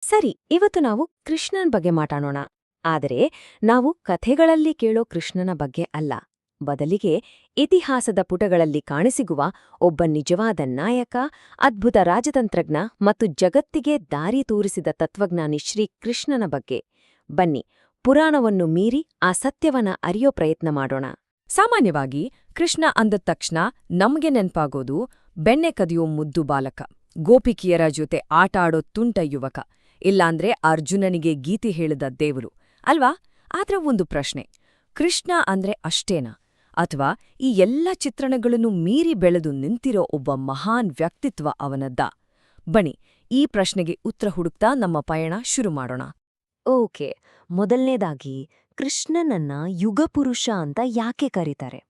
ಸರಿ, ಇವತ್ತು ನಾವು ಕೃಷ್ಣನ್ ಬಗ್ಗೆ ಮಾತಾಡೋಣ. ಆದರೆ, ನಾವು ಕಥೆಗಳಲ್ಲಿ ಕೇಳೋ ಕೃಷ್ಣನ ಬಗ್ಗೆ ಅಲ್ಲ. ಬದಲಿಗೆ ಇತಿಹಾಸದ ಪುಟಗಳಲ್ಲಿ ಕಾಣಿಸಿಗುವ ಒಬ್ಬ ನಿಜವಾದ ನಾಯಕ, ಅದ್ಭುತ ರಾಜತಂತ್ರಜ್ಞ ಮತ್ತು ಜಗತ್ತಿಗೆ ದಾರಿ ತೋರಿಸಿದ ತತ್ವಜ್ಞಾನಿ ಶ್ರೀ ಕೃಷ್ಣನ ಬಗ್ಗೆ. ಬನ್ನಿ, ಪುರಾಣವನ್ನು ಮೀರಿ ಆ ಸತ್ಯವನ ಅರಿಯೋ ಪ್ರಯತ್ನ ಮಾಡೋಣ. ಸಾಮಾನ್ಯವಾಗಿ, ಕೃಷ್ಣ ಅಂದ ತಕ್ಷಣ ನಮ್ಗೆ ನೆನ್ಪಾಗೋದು ಬೆಣ್ಣೆ ಕದಿಯೋ ಮುದ್ದು ಬಾಲಕ, ಗೋಪಿಕಿಯರ ಜೊತೆ ಆಟ ಆಡೋ ತುಂಟ ಯುವಕ. ಇಲ್ಲಾಂದ್ರೆ ಅರ್ಜುನನಿಗೆ ಗೀತೆ ಹೇಳಿದ ದೇವರು. ಅಲ್ವಾ? ಆದ್ರೆ ಒಂದು ಪ್ರಶ್ನೆ. ಕೃಷ್ಣ ಅಂದ್ರೆ ಅಷ್ಟೇನಾ? ಅಥವಾ ಈ ಎಲ್ಲ ಚಿತ್ರಣಗಳನ್ನು ಮೀರಿ ಬೆಳೆದು ನಿಂತಿರೋ ಒಬ್ಬ ಮಹಾನ್ ವ್ಯಕ್ತಿತ್ವ ಅವನದ್ದ? ಬಣಿ ಈ ಪ್ರಶ್ನೆಗೆ ಉತ್ತರ ಹುಡುಕ್ತಾ ನಮ್ಮ ಪಯಣ ಶುರು ಮಾಡೋಣ. ಓಕೆ, ಮೊದಲನೇದಾಗಿ ಕೃಷ್ಣನನ್ನ ಯುಗಪುರುಷ ಅಂತ ಯಾಕೆ ಕರೀತಾರೆ?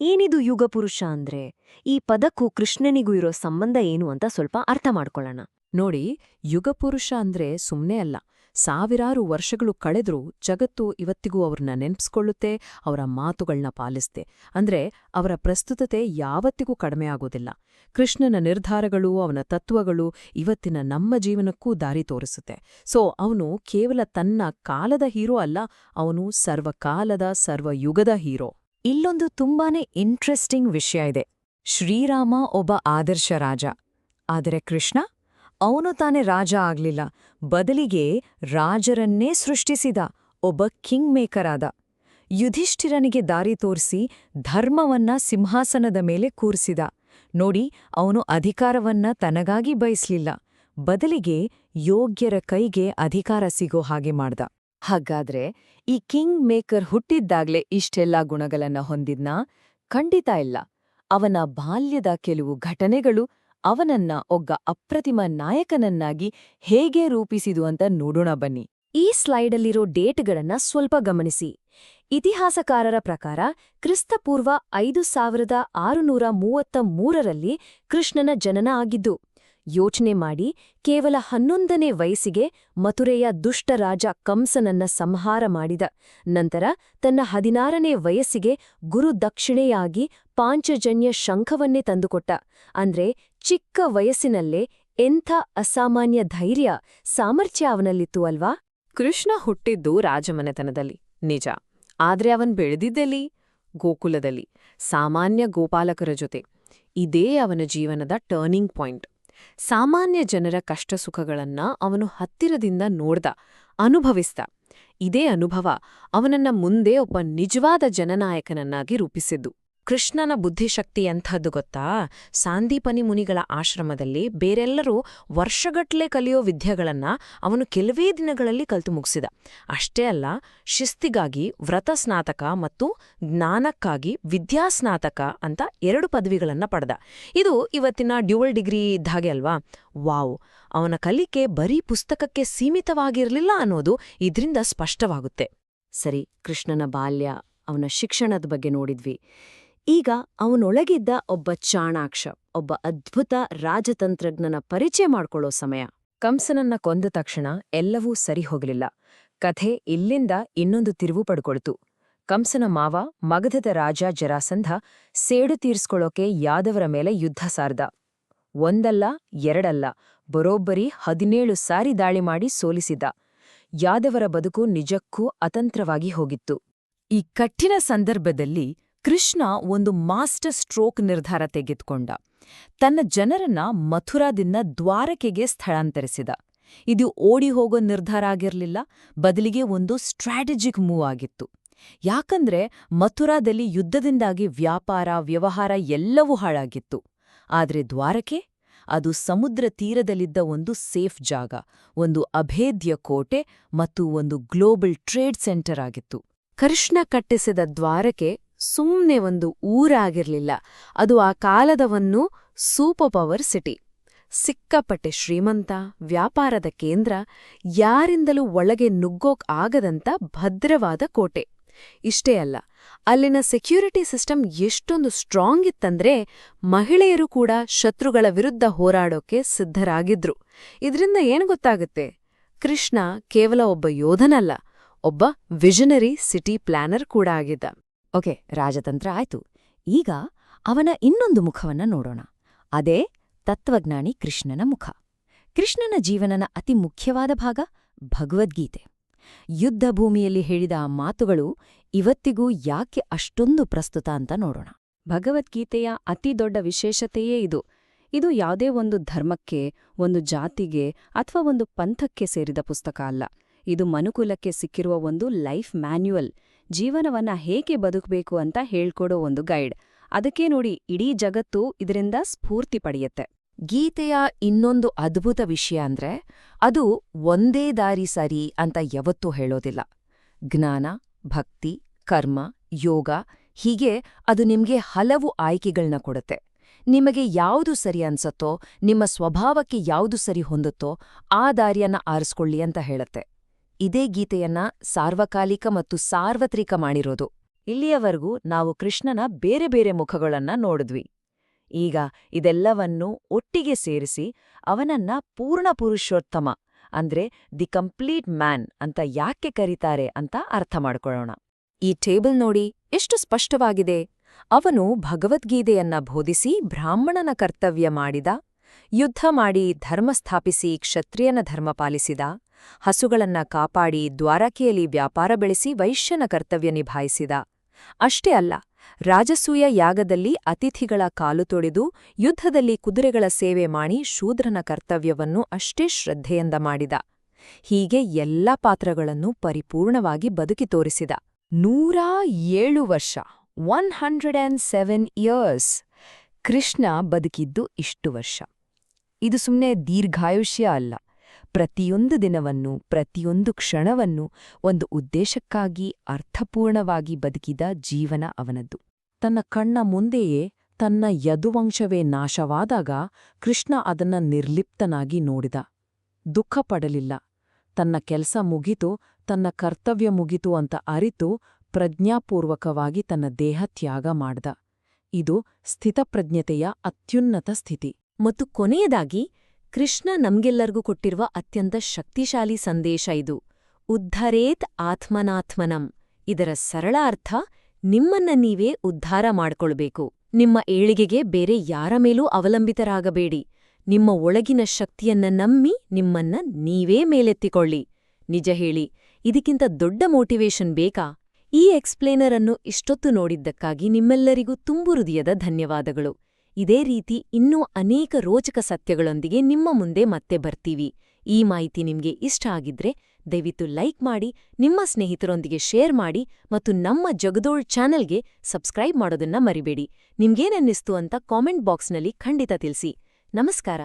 ಏನಿದು ಯುಗಪುರುಷ ಅಂದ್ರೆ ಈ ಪದಕ್ಕೂ ಕೃಷ್ಣನಿಗೂ ಇರೋ ಸಂಬಂಧ ಏನು ಅಂತ ಸ್ವಲ್ಪ ಅರ್ಥ ಮಾಡ್ಕೊಳ್ಳೋಣ. ನೋಡಿ, ಯುಗಪುರುಷ ಅಂದ್ರೆ ಸುಮ್ಮನೆ ಅಲ್ಲ. ಸಾವಿರಾರು ವರ್ಷಗಳು ಕಳೆದ್ರೂ ಜಗತ್ತು ಇವತ್ತಿಗೂ ಅವ್ರನ್ನ ನೆನ್ಪಿಸ್ಕೊಳ್ಳುತ್ತೆ, ಅವರ ಮಾತುಗಳನ್ನ ಪಾಲಿಸ್ತೆ. ಅಂದ್ರೆ ಅವರ ಪ್ರಸ್ತುತತೆ ಯಾವತ್ತಿಗೂ ಕಡಿಮೆ ಆಗೋದಿಲ್ಲ. ಕೃಷ್ಣನ ನಿರ್ಧಾರಗಳು, ಅವನ ತತ್ವಗಳು ಇವತ್ತಿನ ನಮ್ಮ ಜೀವನಕ್ಕೂ ದಾರಿ ತೋರಿಸುತ್ತೆ. ಸೊ, ಅವನು ಕೇವಲ ತನ್ನ ಕಾಲದ ಹೀರೋ ಅಲ್ಲ, ಅವನು ಸರ್ವಕಾಲದ ಸರ್ವಯುಗದ ಹೀರೋ. ಇಲ್ಲೊಂದು ತುಂಬಾನೇ ಇಂಟ್ರೆಸ್ಟಿಂಗ್ ವಿಷಯ ಇದೆ. ಶ್ರೀರಾಮ ಒಬ್ಬ ಆದರ್ಶ ರಾಜ. ಆದರೆ ಕೃಷ್ಣ ಅವನು ತಾನೇ ರಾಜ ಆಗ್ಲಿಲ್ಲ. ಬದಲಿಗೆ ರಾಜರನ್ನೇ ಸೃಷ್ಟಿಸಿದ ಒಬ್ಬ ಕಿಂಗ್ ಮೇಕರ್ ಆದ ಯುಧಿಷ್ಠಿರನಿಗೆ ದಾರಿ ತೋರಿಸಿ ಧರ್ಮವನ್ನ ಸಿಂಹಾಸನದ ಮೇಲೆ ಕೂರಿಸಿದ. ನೋಡಿ, ಅವನು ಅಧಿಕಾರವನ್ನ ತನಗಾಗಿ ಬಯಸ್ಲಿಲ್ಲ. ಬದಲಿಗೆ ಯೋಗ್ಯರ ಕೈಗೆ ಅಧಿಕಾರ ಸಿಗೋ ಹಾಗೆ ಮಾಡ್ದ. ಹಾಗಾದ್ರೆ ಈ ಕಿಂಗ್ ಮೇಕರ್ ಹುಟ್ಟಿದ್ದಾಗ್ಲೇ ಇಷ್ಟೆಲ್ಲ ಗುಣಗಳನ್ನ ಹೊಂದಿದ್ನಾ? ಖಂಡಿತ ಇಲ್ಲ. ಅವನ ಬಾಲ್ಯದ ಕೆಲವು ಘಟನೆಗಳು ಅವನನ್ನ ಒಗ್ಗ ಅಪ್ರತಿಮ ನಾಯಕನನ್ನಾಗಿ ಹೇಗೆ ರೂಪಿಸಿದು ಅಂತ ನೋಡೋಣ ಬನ್ನಿ. ಈ ಸ್ಲೈಡಲ್ಲಿರೋ ಡೇಟ್ಗಳನ್ನ ಸ್ವಲ್ಪ ಗಮನಿಸಿ. ಇತಿಹಾಸಕಾರರ ಪ್ರಕಾರ ಕ್ರಿಸ್ತಪೂರ್ವ ಐದು ಸಾವಿರದ ಆರುನೂರ ಮೂವತ್ತ ಮೂರರಲ್ಲಿ ಕೃಷ್ಣನ ಜನನ ಆಗಿದ್ದು, ಯೋಚನೆ ಮಾಡಿ ಕೇವಲ ಹನ್ನೊಂದನೇ ವಯಸ್ಸಿಗೆ ಮಥುರೆಯ ದುಷ್ಟರಾಜ ಕಂಸನನ್ನ ಸಂಹಾರ ಮಾಡಿದ. ನಂತರ ತನ್ನ ಹದಿನಾರನೇ ವಯಸ್ಸಿಗೆ ಗುರು ದಕ್ಷಿಣೆಯಾಗಿ ಪಾಂಚಜನ್ಯ ಶಂಖವನ್ನೇ ತಂದುಕೊಟ್ಟ. ಅಂದ್ರೆ ಚಿಕ್ಕ ವಯಸ್ಸಿನಲ್ಲೇ ಎಂಥ ಅಸಾಮಾನ್ಯ ಧೈರ್ಯ ಸಾಮರ್ಥ್ಯ ಅವನಲ್ಲಿತ್ತು ಅಲ್ವಾ? ಕೃಷ್ಣ ಹುಟ್ಟಿದ್ದು ರಾಜಮನೆತನದಲ್ಲಿ, ನಿಜ. ಆದ್ರೆ ಅವನ್ ಬೆಳೆದಿದ್ದಲ್ಲಿ? ಗೋಕುಲದಲ್ಲಿ, ಸಾಮಾನ್ಯ ಗೋಪಾಲಕರ ಜೊತೆ. ಇದೇ ಅವನ ಜೀವನದ ಟರ್ನಿಂಗ್ ಪಾಯಿಂಟ್ ಸಾಮಾನ್ಯ ಜನರ ಕಷ್ಟಸುಖಗಳನ್ನ ಅವನು ಹತ್ತಿರದಿಂದ ನೋಡ್ದ, ಅನುಭವಿಸ್ದ. ಇದೇ ಅನುಭವ ಅವನನ್ನ ಮುಂದೆ ಒಬ್ಬ ನಿಜವಾದ ಜನನಾಯಕನನ್ನಾಗಿ ರೂಪಿಸಿದ್ದು. ಕೃಷ್ಣನ ಬುದ್ಧಿಶಕ್ತಿ ಎಂಥದ್ದು ಗೊತ್ತಾ? ಸಾಂದೀಪನಿ ಮುನಿಗಳ ಆಶ್ರಮದಲ್ಲಿ ಬೇರೆಲ್ಲರೂ ವರ್ಷಗಟ್ಲೆ ಕಲಿಯೋ ವಿದ್ಯೆಗಳನ್ನ ಅವನು ಕೆಲವೇ ದಿನಗಳಲ್ಲಿ ಕಲ್ತು ಮುಗಿಸಿದ. ಅಷ್ಟೇ ಅಲ್ಲ, ಶಿಸ್ತಿಗಾಗಿ ವ್ರತ ಸ್ನಾತಕ ಮತ್ತು ಜ್ಞಾನಕ್ಕಾಗಿ ವಿದ್ಯಾಸ್ನಾತಕ ಅಂತ ಎರಡು ಪದವಿಗಳನ್ನ ಪಡೆದ. ಇದು ಇವತ್ತಿನ ಡ್ಯುವಲ್ ಡಿಗ್ರಿ ಇದ್ದಾಗೆ ಅಲ್ವಾ? ವಾವ್! ಅವನ ಕಲಿಕೆ ಬರೀ ಪುಸ್ತಕಕ್ಕೆ ಸೀಮಿತವಾಗಿರಲಿಲ್ಲ ಅನ್ನೋದು ಇದರಿಂದ ಸ್ಪಷ್ಟವಾಗುತ್ತೆ. ಸರಿ, ಕೃಷ್ಣನ ಬಾಲ್ಯ, ಅವನ ಶಿಕ್ಷಣದ ಬಗ್ಗೆ ನೋಡಿದ್ವಿ. ಈಗ ಅವನೊಳಗಿದ್ದ ಒಬ್ಬ ಚಾಣಾಕ್ಷ, ಒಬ್ಬ ಅದ್ಭುತ ರಾಜತಂತ್ರಜ್ಞನ ಪರಿಚಯ ಮಾಡ್ಕೊಳ್ಳೋ ಸಮಯ. ಕಂಸನನ್ನ ಕೊಂದ ತಕ್ಷಣ ಎಲ್ಲವೂ ಸರಿ ಹೋಗಲಿಲ್ಲ. ಕಥೆ ಇಲ್ಲಿಂದ ಇನ್ನೊಂದು ತಿರುವು ಪಡ್ಕೊಳ್ತು. ಕಂಸನ ಮಾವ, ಮಗಧದ ರಾಜ ಜರಾಸಂಧ ಸೇಡು ತೀರ್ಸ್ಕೊಳ್ಳೋಕೆ ಯಾದವರ ಮೇಲೆ ಯುದ್ಧ ಸಾರ್ದ. ಒಂದಲ್ಲ, ಎರಡಲ್ಲ, ಬರೋಬ್ಬರಿ ಹದಿನೇಳು ಸಾರಿ ದಾಳಿ ಮಾಡಿ ಸೋಲಿಸಿದ. ಯಾದವರ ಬದುಕು ನಿಜಕ್ಕೂ ಅತಂತ್ರವಾಗಿ ಹೋಗಿತ್ತು. ಈ ಕಠಿಣ ಸಂದರ್ಭದಲ್ಲಿ ಕೃಷ್ಣ ಒಂದು ಮಾಸ್ಟರ್ ಸ್ಟ್ರೋಕ್ ನಿರ್ಧಾರ ತೆಗೆದುಕೊಂಡ. ತನ್ನ ಜನರನ್ನ ಮಥುರಾದಿಂದ ದ್ವಾರಕೆಗೆ ಸ್ಥಳಾಂತರಿಸಿದ. ಇದು ಓಡಿ ಹೋಗೋ ನಿರ್ಧಾರ ಆಗಿರಲಿಲ್ಲ, ಬದಲಿಗೆ ಒಂದು ಸ್ಟ್ರಾಟಜಿಕ್ ಮೂವ್ ಆಗಿತ್ತು. ಯಾಕಂದ್ರೆ ಮಥುರಾದಲ್ಲಿ ಯುದ್ಧದಿಂದಾಗಿ ವ್ಯಾಪಾರ, ವ್ಯವಹಾರ ಎಲ್ಲವೂ ಹಾಳಾಗಿತ್ತು. ಆದ್ರೆ ದ್ವಾರಕೆ? ಅದು ಸಮುದ್ರ ತೀರದಲ್ಲಿದ್ದ ಒಂದು ಸೇಫ್ ಜಾಗ, ಒಂದು ಅಭೇದ್ಯ ಕೋಟೆ ಮತ್ತು ಒಂದು ಗ್ಲೋಬಲ್ ಟ್ರೇಡ್ ಸೆಂಟರ್ ಆಗಿತ್ತು. ಕೃಷ್ಣ ಕಟ್ಟಿಸಿದ ದ್ವಾರಕೆ ಸುಮ್ನೆ ಒಂದು ಊರಾಗಿರಲಿಲ್ಲ. ಅದು ಆ ಕಾಲದವನ್ನು ಸೂಪರ್ ಪವರ್ ಸಿಟಿ. ಸಿಕ್ಕಪಟ್ಟೆ ಶ್ರೀಮಂತ, ವ್ಯಾಪಾರದ ಕೇಂದ್ರ, ಯಾರಿಂದಲೂ ಒಳಗೆ ನುಗ್ಗೋಕ್ ಆಗದಂತ ಭದ್ರವಾದ ಕೋಟೆ. ಇಷ್ಟೇ ಅಲ್ಲ, ಅಲ್ಲಿನ ಸೆಕ್ಯೂರಿಟಿ ಸಿಸ್ಟಮ್ ಎಷ್ಟೊಂದು ಸ್ಟ್ರಾಂಗ್ ಇತ್ತಂದ್ರೆ ಮಹಿಳೆಯರು ಕೂಡ ಶತ್ರುಗಳ ವಿರುದ್ಧ ಹೋರಾಡೋಕೆ ಸಿದ್ಧರಾಗಿದ್ರು. ಇದರಿಂದ ಏನು ಗೊತ್ತಾಗುತ್ತೆ? ಕೃಷ್ಣ ಕೇವಲ ಒಬ್ಬ ಯೋಧನಲ್ಲ, ಒಬ್ಬ ವಿಷನರಿ ಸಿಟಿ ಪ್ಲಾನರ್ ಕೂಡ ಆಗಿದ್ದ. ಓಕೆ, ರಾಜತಂತ್ರ ಆಯ್ತು. ಈಗ ಅವನ ಇನ್ನೊಂದು ಮುಖವನ್ನ ನೋಡೋಣ. ಅದೇ ತತ್ವಜ್ಞಾನಿ ಕೃಷ್ಣನ ಮುಖ. ಕೃಷ್ಣನ ಜೀವನನ ಅತಿ ಮುಖ್ಯವಾದ ಭಾಗ ಭಗವದ್ಗೀತೆ. ಯುದ್ಧ ಭೂಮಿಯಲ್ಲಿ ಹೇಳಿದ ಆ ಮಾತುಗಳು ಇವತ್ತಿಗೂ ಯಾಕೆ ಅಷ್ಟೊಂದು ಪ್ರಸ್ತುತ ಅಂತ ನೋಡೋಣ. ಭಗವದ್ಗೀತೆಯ ಅತಿ ದೊಡ್ಡ ವಿಶೇಷತೆಯೇ ಇದು. ಇದು ಯಾವುದೇ ಒಂದು ಧರ್ಮಕ್ಕೆ, ಒಂದು ಜಾತಿಗೆ ಅಥವಾ ಒಂದು ಪಂಥಕ್ಕೆ ಸೇರಿದ ಪುಸ್ತಕ ಅಲ್ಲ. ಇದು ಮನುಕುಲಕ್ಕೆ ಸಿಕ್ಕಿರುವ ಒಂದು ಲೈಫ್ ಮ್ಯಾನ್ಯುಯಲ್ ಜೀವನವನ್ನ ಹೇಗೆ ಬದುಕಬೇಕು ಅಂತ ಹೇಳ್ಕೊಡೋ ಒಂದು ಗೈಡ್. ಅದಕ್ಕೆ ನೋಡಿ, ಇಡೀ ಜಗತ್ತು ಇದರಿಂದ ಸ್ಫೂರ್ತಿ ಪಡೆಯುತ್ತೆ. ಗೀತೆಯ ಇನ್ನೊಂದು ಅದ್ಭುತ ವಿಷಯ ಅಂದ್ರೆ, ಅದು ಒಂದೇ ದಾರಿ ಸರಿ ಅಂತ ಯಾವತ್ತೂ ಹೇಳೋದಿಲ್ಲ. ಜ್ಞಾನ, ಭಕ್ತಿ, ಕರ್ಮ, ಯೋಗ, ಹೀಗೆ ಅದು ನಿಮ್ಗೆ ಹಲವು ಆಯ್ಕೆಗಳನ್ನ ಕೊಡುತ್ತೆ. ನಿಮಗೆ ಯಾವುದು ಸರಿ ಅನ್ಸತ್ತೋ, ನಿಮ್ಮ ಸ್ವಭಾವಕ್ಕೆ ಯಾವುದು ಸರಿ ಹೊಂದುತ್ತೋ, ಆ ದಾರಿಯನ್ನ ಆರಿಸ್ಕೊಳ್ಳಿ ಅಂತ ಹೇಳುತ್ತೆ. ಇದೇ ಗೀತೆಯನ್ನ ಸಾರ್ವಕಾಲಿಕ ಮತ್ತು ಸಾರ್ವತ್ರಿಕ ಮಾಡಿರೋದು. ಇಲ್ಲಿಯವರೆಗೂ ನಾವು ಕೃಷ್ಣನ ಬೇರೆ ಬೇರೆ ಮುಖಗಳನ್ನ ನೋಡಿದ್ವಿ. ಈಗ ಇದೆಲ್ಲವನ್ನೂ ಒಟ್ಟಿಗೆ ಸೇರಿಸಿ ಅವನನ್ನ ಪೂರ್ಣ ಪುರುಷೋತ್ತಮ, ಅಂದ್ರೆ ದಿ ಕಂಪ್ಲೀಟ್ ಮ್ಯಾನ್ ಅಂತ ಯಾಕೆ ಕರೀತಾರೆ ಅಂತ ಅರ್ಥ ಮಾಡ್ಕೊಳ್ಳೋಣ. ಈ ಟೇಬಲ್ ನೋಡಿ ಎಷ್ಟು ಸ್ಪಷ್ಟವಾಗಿದೆ. ಅವನು ಭಗವದ್ಗೀತೆಯನ್ನ ಬೋಧಿಸಿ ಬ್ರಾಹ್ಮಣನ ಕರ್ತವ್ಯ ಮಾಡಿದ ಯುದ್ಧ ಮಾಡಿ ಧರ್ಮ ಸ್ಥಾಪಿಸಿ ಕ್ಷತ್ರಿಯನ ಧರ್ಮ ಪಾಲಿಸಿದ, ಹಸುಗಳನ್ನ ಕಾಪಾಡಿ ದ್ವಾರಕೆಯಲ್ಲಿ ವ್ಯಾಪಾರ ಬೆಳೆಸಿ ವೈಶ್ಯನ ಕರ್ತವ್ಯ ನಿಭಾಯಿಸಿದ. ಅಷ್ಟೇ ಅಲ್ಲ, ರಾಜಸೂಯ ಯಾಗದಲ್ಲಿ ಅತಿಥಿಗಳ ಕಾಲು ತೊಳೆದು ಯುದ್ಧದಲ್ಲಿ ಕುದುರೆಗಳ ಸೇವೆ ಮಾಡಿ ಶೂದ್ರನ ಕರ್ತವ್ಯವನ್ನು ಅಷ್ಟೇ ಶ್ರದ್ಧೆಯಿಂದ ಮಾಡಿದ. ಹೀಗೆ ಎಲ್ಲ ಪಾತ್ರಗಳನ್ನು ಪರಿಪೂರ್ಣವಾಗಿ ಬದುಕಿ ತೋರಿಸಿದ. ನೂರಾ ಏಳು ವರ್ಷ, one hundred and seven years Krishna ಬದುಕಿದ್ದು ಇಷ್ಟು ವರ್ಷ. ಇದು ಸುಮ್ಮನೆ ದೀರ್ಘಾಯುಷ್ಯ ಅಲ್ಲ. ಪ್ರತಿಯೊಂದು ದಿನವನ್ನು, ಪ್ರತಿಯೊಂದು ಕ್ಷಣವನ್ನು ಒಂದು ಉದ್ದೇಶಕ್ಕಾಗಿ, ಅರ್ಥಪೂರ್ಣವಾಗಿ ಬದುಕಿದ ಜೀವನ ಅವನದ್ದು. ತನ್ನ ಕಣ್ಣ ಮುಂದೆಯೇ ತನ್ನ ಯದುವಂಶವೇ ನಾಶವಾದಾಗ ಕೃಷ್ಣ ಅದನ್ನ ನಿರ್ಲಿಪ್ತನಾಗಿ ನೋಡಿದ. ದುಃಖ ಪಡಲಿಲ್ಲ. ತನ್ನ ಕೆಲಸ ಮುಗಿತು, ತನ್ನ ಕರ್ತವ್ಯ ಮುಗಿತು ಅಂತ ಅರಿತು ಪ್ರಜ್ಞಾಪೂರ್ವಕವಾಗಿ ತನ್ನ ದೇಹ ತ್ಯಾಗ ಮಾಡ್ದ. ಇದು ಸ್ಥಿತಪ್ರಜ್ಞತೆಯ ಅತ್ಯುನ್ನತ ಸ್ಥಿತಿ. ಮತ್ತು ಕೊನೆಯದಾಗಿ, ಕೃಷ್ಣ ನಮ್ಗೆಲ್ಲರಿಗೂ ಕೊಟ್ಟಿರುವ ಅತ್ಯಂತ ಶಕ್ತಿಶಾಲಿ ಸಂದೇಶ ಇದು. ಉದ್ಧರೇತ್ ಆತ್ಮನಾತ್ಮನಂ. ಇದರ ಸರಳ ಅರ್ಥ, ನಿಮ್ಮನ್ನ ನೀವೇ ಉದ್ಧಾರ ಮಾಡ್ಕೊಳ್ಬೇಕು. ನಿಮ್ಮ ಏಳಿಗೆಗೆ ಬೇರೆ ಯಾರ ಮೇಲೂ ಅವಲಂಬಿತರಾಗಬೇಡಿ. ನಿಮ್ಮ ಒಳಗಿನ ಶಕ್ತಿಯನ್ನ ನಂಬಿ ನಿಮ್ಮನ್ನ ನೀವೇ ಮೇಲೆತ್ತಿಕೊಳ್ಳಿ. ನಿಜ ಹೇಳಿ, ಇದಕ್ಕಿಂತ ದೊಡ್ಡ ಮೋಟಿವೇಶನ್ ಬೇಕಾ? ಈ ಎಕ್ಸ್ಪ್ಲೇನರ್ ಅನ್ನು ಇಷ್ಟೊತ್ತು ನೋಡಿದ್ದಕ್ಕಾಗಿ ನಿಮ್ಮೆಲ್ಲರಿಗೂ ತುಂಬು ಹೃದಯದ ಧನ್ಯವಾದಗಳು. ಇದೇ ರೀತಿ ಇನ್ನೂ ಅನೇಕ ರೋಚಕ ಸತ್ಯಗಳೊಂದಿಗೆ ನಿಮ್ಮ ಮುಂದೆ ಮತ್ತೆ ಬರ್ತೀವಿ. ಈ ಮಾಹಿತಿ ನಿಮ್ಗೆ ಇಷ್ಟ ಆಗಿದ್ರೆ ದಯವಿಟ್ಟು ಲೈಕ್ ಮಾಡಿ, ನಿಮ್ಮ ಸ್ನೇಹಿತರೊಂದಿಗೆ ಶೇರ್ ಮಾಡಿ ಮತ್ತು ನಮ್ಮ ಜಗದೋಳ್ ಚಾನೆಲ್ಗೆ ಸಬ್ಸ್ಕ್ರೈಬ್ ಮಾಡೋದನ್ನ ಮರಿಬೇಡಿ. ನಿಮ್ಗೇನನ್ನಿಸ್ತು ಅಂತ ಕಾಮೆಂಟ್ ಬಾಕ್ಸ್ನಲ್ಲಿ ಖಂಡಿತ ತಿಳಿಸಿ. ನಮಸ್ಕಾರ.